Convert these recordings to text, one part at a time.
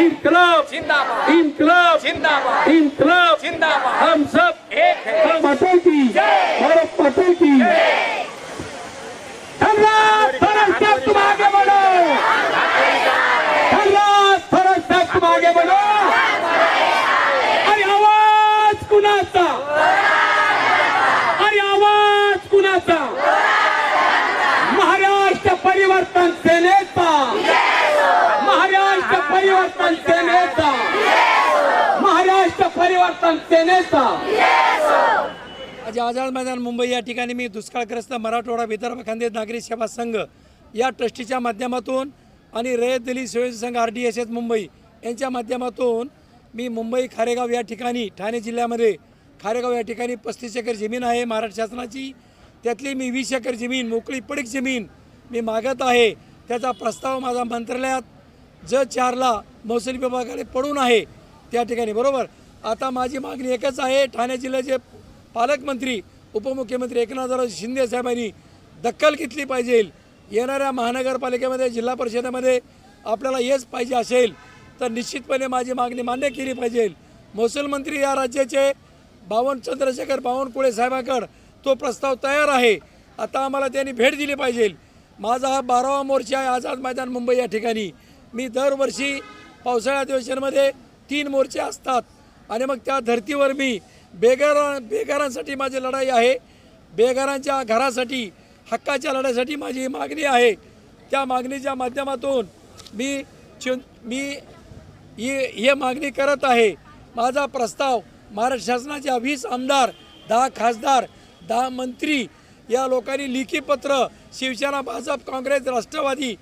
इनकलाब। जिंदाबाद। इनकलाब। जिंदाबाद। इनकलाब। जिंदाबाद। हम सब एक है। माता की। भारत माता की। भरत साहब तुम आगे बढ़ो। भरत साहब तुम आगे बढ़ो। अरे आवाज कुणाचा अरे आवाज कुणाचा महाराष्ट्र परिवर्तन सेनेचा महाराष्ट्र परिवर्तन सेनेचा महाराष्ट्र परिवर्तन सेनेचा आज आझाद मैदान मुंबई या ठिकाणी मी दुष्काळग्रस्त मराठवाडा विदर्भ खानदेश नागरी सेवा संघ या ट्रस्टीच्या माध्यमातून आणि रयत दिली स्वयंसेवी संघ R D S S Mumbai यांच्या माध्यमातून मी मुंबई खारेगाव या ठिकाणी ठाणे जिल्ह्यामध्ये खारेगाव या ठिकाणी पस्तीस एकर जमीन आहे. महाराष्ट्र शासनाची त्यातली मी वीस एकर जमीन मोकळी पडीक जमीन मी मागत आहे. त्याचा प्रस्ताव माझा मंत्रालयात ज चारला महसूल विभागाकडे पडून आहे. त्या ठिकाणी बरोबर? आता माझी मागणी एकच आहे ठाणे जिल्ह्याचे पालकमंत्री उपमुख्यमंत्री एकनाथराव शिंदे साहेबांनी दखल घेतली पाहिजे. येणाऱ्या महानगरपालिकेमध्ये जिल्हा परिषदेमध्ये आपल्याला हेच पाहिजे असेल तर निश्चितपणे माझी मागणी मान्य केली पाहिजे. महसूल मंत्री या राज्याचे बावन चंद्रशेखर बावनकुळे साहेबांकड तो प्रस्ताव तयार आहे. आता आम्हाला त्यांनी भेट दिली पाहिजे. माझा हा बारावा मोर्चा आहे आझाद मैदान मुंबई या ठिकाणी. मी दरवर्षी पावसाळ्या अधिवेशनमध्ये तीन मोर्चे असतात. आणि मग त्या धर्तीवर मी बेगारा बेगारांसाठी माझी लढाई आहे. बेगारांच्या घरासाठी हक्काच्या लढ्यासाठी माझी मागणी आहे. त्या मागणीच्या माध्यमातून मी चि मी हे मागणी करत आहे. माझा प्रस्ताव महाराष्ट्र शासनाच्या वीस आमदार दहा खासदार दहा मंत्री या लोकांनी लिखी पत्र शिवसेना भाजप काँग्रेस राष्ट्रवादी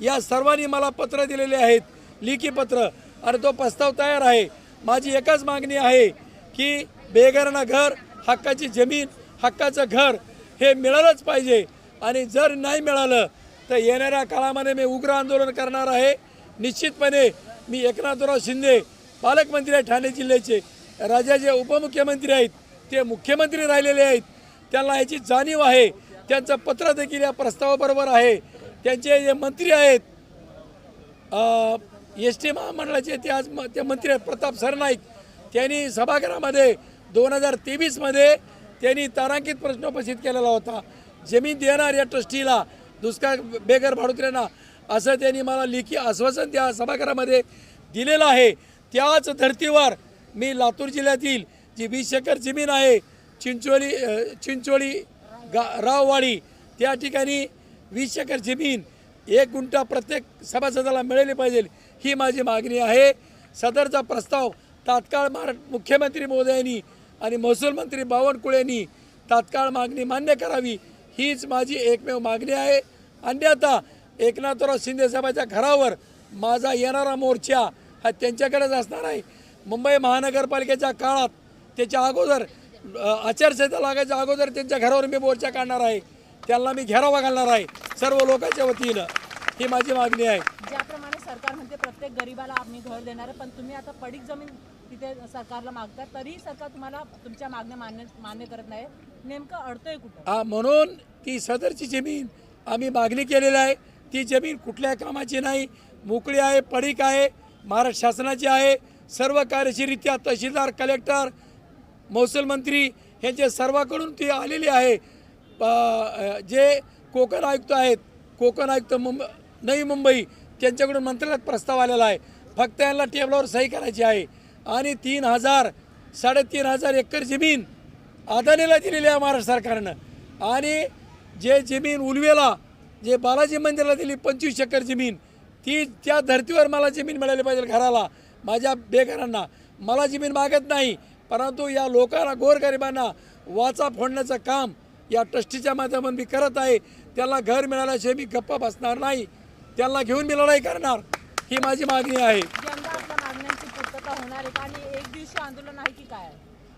या सर्वांनी मला पत्र दिलेले आहेत. लिखी पत्र आणि तो प्रस्ताव तयार आहे. माझी एकच मागणी आहे की बेघरांना घर हक्काची जमीन हक्काचं घर हे मिळालंच पाहिजे. आणि जर नाही मिळालं तर येणाऱ्या काळामध्ये मी उग्र आंदोलन करणार आहे. निश्चितपणे मी एकनाथराव शिंदे पालकमंत्री आहे ठाणे जिल्ह्याचे. राज्याचे उपमुख्यमंत्री आहेत ते मुख्यमंत्री राहिलेले आहेत. त्यांना याची जाणीव आहे. त्यांचं पत्र देखील या प्रस्तावाबरोबर आहे. त्यांचे जे मंत्री आहेत एस टी महामंडळाचे ते आज म- ते मंत्री आहेत प्रताप सरनाईक. त्यांनी सभागृहामध्ये दोन हजार तेवीसमध्ये त्यांनी तारांकित प्रश्न उपस्थित केलेला होता. जमीन देणार या ट्रस्टीला दुष्काळ बेघर भाडोत्र्यांना असं त्यांनी मला लेखी आश्वासन त्या सभागृहामध्ये दिलेलं आहे. त्याच धर्तीवर मी लातूर जिल्ह्यातील जी वीस एकर जमीन आहे चिंचोली चिंचोळी गा राववाडी त्या ठिकाणी वीस एकर जमीन एक गुंठा प्रत्येक सभासदाला मिळाली पाहिजे ही माझी मागणी आहे. सदरचा प्रस्ताव तात्काळ महारा मुख्यमंत्री महोदयांनी आणि महसूल मंत्री बावनकुळे यांनी तात्काळ मागणी मान्य करावी हीच माझी एकमेव मागणी आहे. अन्यथा एकनाथराव शिंदेसाहेबाच्या घरावर माझा येणारा मोर्चा हा त्यांच्याकडेच असणार आहे. मुंबई महानगरपालिकेच्या काळात त्याच्या अगोदर आचारसंहिता लागायच्या अगोदर त्यांच्या घरावर मी मोर्चा काढणार आहे. त्यांना मी घेरावा घालणार आहे. सर्व लोकांच्या वतीनं. ही माझी मागणी आहे. ज्याप्रमाणे सरकार म्हणते प्रत्येक गरीबाला आम्ही घर देणार आहे पण तुम्ही आता पडीक जमीन तिथे सरकारला मागता तरीही सरकार तुम्हाला तुमच्या मागण्या मान्य मान्य करत नाही. नेमकं अडतंय कुठं? हा म्हणून ती सदरची जमीन आम्ही मागणी केलेली आहे. ती जमीन कुठल्या कामाची नाही. मोकळी आहे पडीक आहे महाराष्ट्र शासनाची आहे. सर्व कार्यशीरित्या तहसीलदार कलेक्टर महसूल मंत्री यांचे सर्वांकडून ती आलेली आहे. जे कोकण आयुक्त आहेत कोकण आयुक्त मुंब नवी मुंबई त्यांच्याकडून मंत्रालयात प्रस्ताव आलेला आहे. फक्त यांना टेबलावर सही करायची आहे. आणि तीन हजार साडेतीन हजार एकर जमीन अदानीला दिलेली आहे महाराष्ट्र सरकारनं. आणि जे जमीन उलवेला जे बालाजी मंदिराला दिली पंचवीस एकर जमीन ती त्या धर्तीवर मला जमीन मिळाली पाहिजे घराला माझ्या बेघरांना. मला जमीन मागत नाही परंतु या लोकांना गोरगरिबांना वाचा फोडण्याचं काम या ट्रस्टीच्या माध्यमातून मी करत आहे. त्याला घर मिळाल्याशिवाय मी गप्पा बसणार नाही. त्यांना घेऊन मी लढाई करणार. ही माझी मागणी आहे?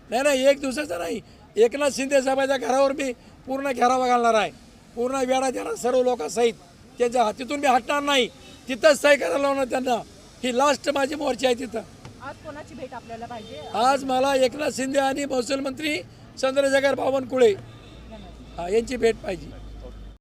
नाही नाही एक दिवसाचं नाही. एकनाथ शिंदे साहेबाच्या घरावर मी पूर्ण घेरावा घालणार आहे. पूर्ण वेळा देणार सर्व लोकांसहित. त्यांच्या हातीतून मी हटणार नाही. तिथंच सही करायला लावणार त्यांना. ही लास्ट माझी मोर्चा आहे तिथं. आज कोणाची भेट आपल्याला पाहिजे? आज मला एकनाथ शिंदे आणि महसूल मंत्री चंद्रशेखर बावनकुळे. हां यांची भेट पाहिजे.